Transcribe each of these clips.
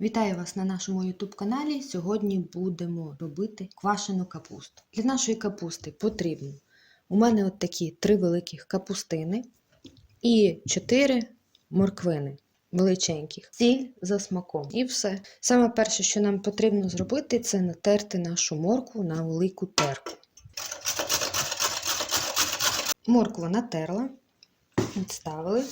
Вітаю вас на нашому YouTube каналі. Сьогодні будемо робити квашену капусту. Для нашої капусти потрібно у мене от такі три великих капустини і чотири морквини величеньких, сіль за смаком. І все. Саме перше, що нам потрібно зробити, це натерти нашу моркву на велику терку. Моркву натерла, відставили.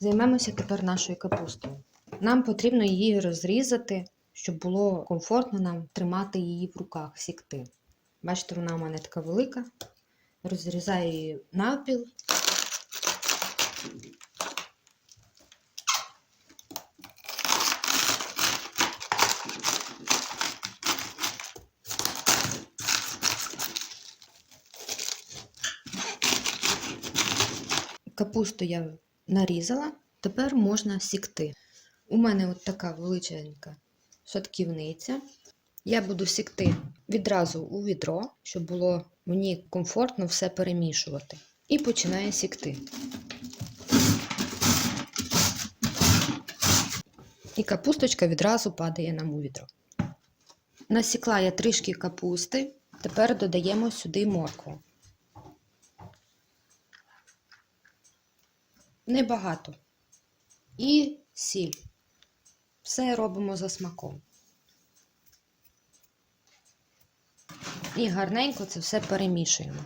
Займемося тепер нашою капустою. Нам потрібно її розрізати, щоб було комфортно нам тримати її в руках, сікти. Бачите, вона у мене така велика. Розрізаю її навпіл. Капусту я нарізала, тепер можна сікти. У мене от така величенька шатківниця. Я буду сікти відразу у відро, щоб було мені комфортно все перемішувати. І починаю сікти. І капусточка відразу падає нам у відро. Насікла я трішки капусти, тепер додаємо сюди моркву. Небагато. І сіль. Все робимо за смаком. І гарненько це все перемішуємо.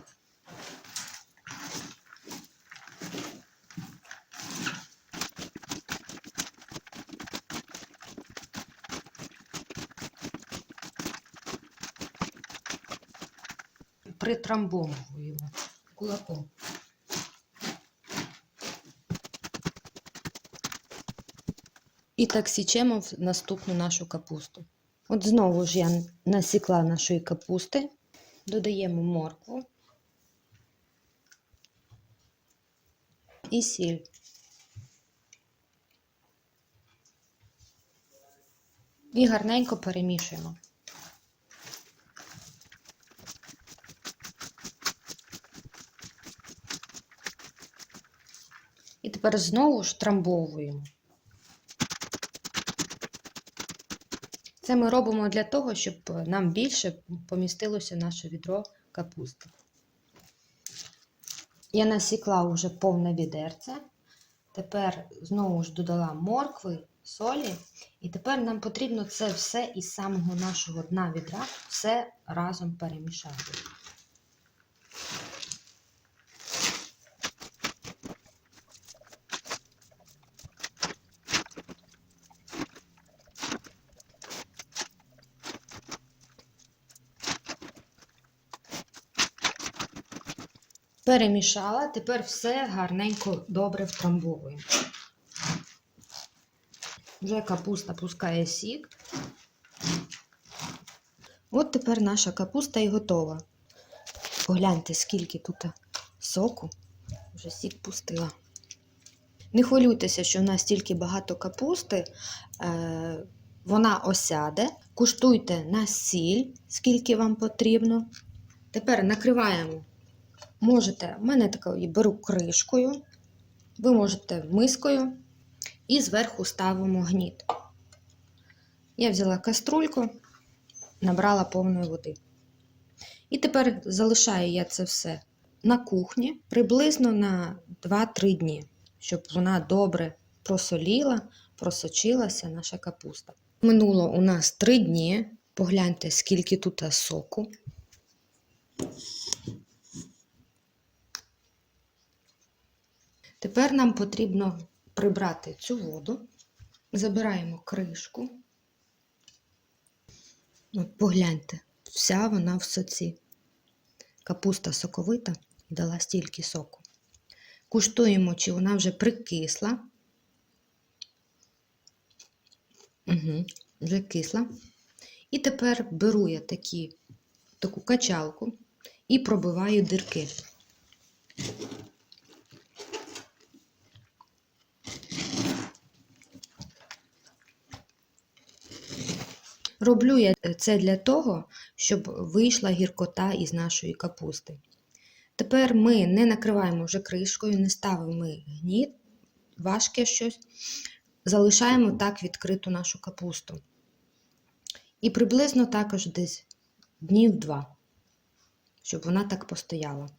Притрамбовуємо кулаком. І так січемо наступну нашу капусту. От знову ж я насікла нашої капусти, додаємо моркву і сіль. І гарненько перемішуємо. І тепер знову ж трамбовуємо. Це ми робимо для того, щоб нам більше помістилося наше відро капусти. Я насікла вже повне відерце. Тепер знову ж додала моркви, солі. І тепер нам потрібно це все із самого нашого дна відра все разом перемішати. Перемішала, тепер все гарненько добре втрамбовуємо. Вже капуста пускає сік. От тепер наша капуста і готова. Погляньте, скільки тут соку. Вже сік пустила. Не хвилюйтеся, що в нас стільки багато капусти, е, вона осяде. Куштуйте на сіль, скільки вам потрібно. Тепер накриваємо Можете, в мене такою беру кришкою, ви можете мискою і зверху ставимо гніт. Я взяла каструльку, набрала повної води. І тепер залишаю я це все на кухні приблизно на 2-3 дні, щоб вона добре просоліла, просочилася наша капуста. Минуло у нас 3 дні. Погляньте, скільки тут соку. Тепер нам потрібно прибрати цю воду, забираємо кришку. От Погляньте, вся вона в соці. Капуста соковита дала стільки соку. Куштуємо, чи вона вже прикисла. Угу, Вже кисла. І тепер беру я такі, таку качалку і пробиваю дирки. Роблю я це для того, щоб вийшла гіркота із нашої капусти. Тепер ми не накриваємо вже кришкою, не ставимо гніт, важке щось. залишаємо так відкриту нашу капусту. І приблизно також десь днів два, щоб вона так постояла.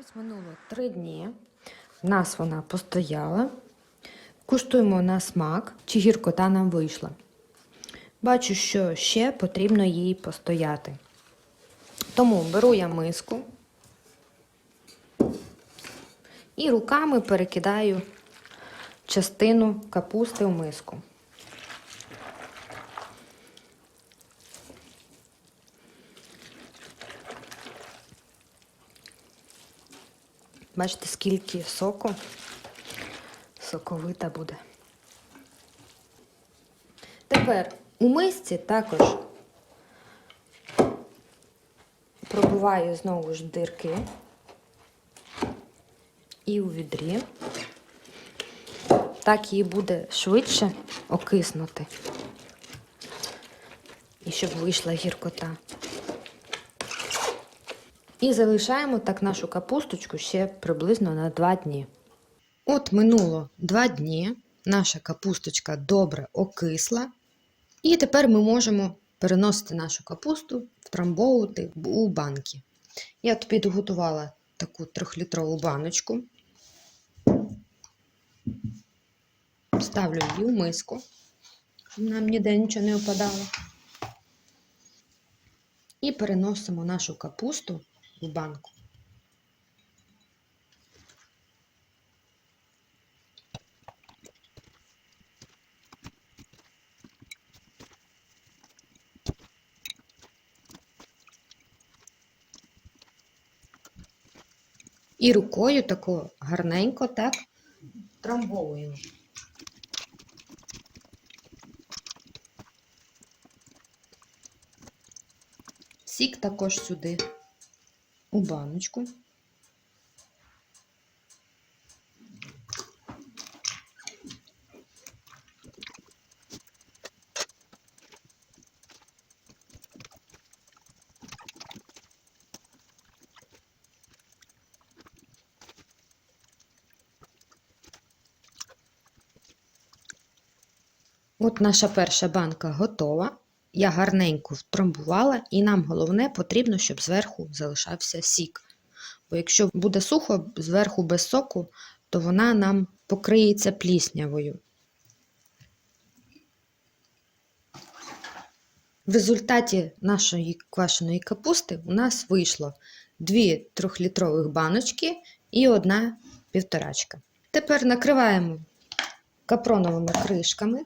Ось минуло три дні. В нас вона постояла. Куштуємо на смак, чи гіркота нам вийшла. Бачу, що ще потрібно їй постояти. Тому беру я миску і руками перекидаю частину капусти в миску. Бачите, скільки соку соковита буде. Тепер у мисці також пробиваю знову ж дирки і у відрі. Так їй буде швидше окиснути. І щоб вийшла гіркота. І залишаємо так нашу капусточку ще приблизно на 2 дні. От минуло 2 дні. Наша капусточка добре окисла. І тепер ми можемо переносити нашу капусту, втрамбовувати у банки. Я тут підготувала таку трьохлітрову баночку. Ставлю її в миску, щоб нам ніде нічого не опадало. І переносимо нашу капусту в банку. І рукою тако гарненько так трамбовуємо. Сік також сюди у баночку. От наша перша банка готова. Я гарненько втрамбувала, і нам головне потрібно, щоб зверху залишався сік. Бо якщо буде сухо зверху без соку, то вона нам покриється пліснявою. В результаті нашої квашеної капусти у нас вийшло дві трьохлітрових баночки і одна півторачка. Тепер накриваємо капроновими кришками.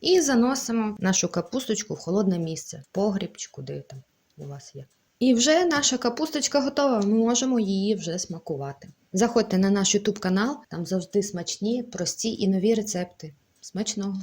І заносимо нашу капусточку в холодне місце, в погріб чи куди там у вас є. І вже наша капусточка готова, ми можемо її вже смакувати. Заходьте на наш YouTube канал, там завжди смачні, прості і нові рецепти. Смачного!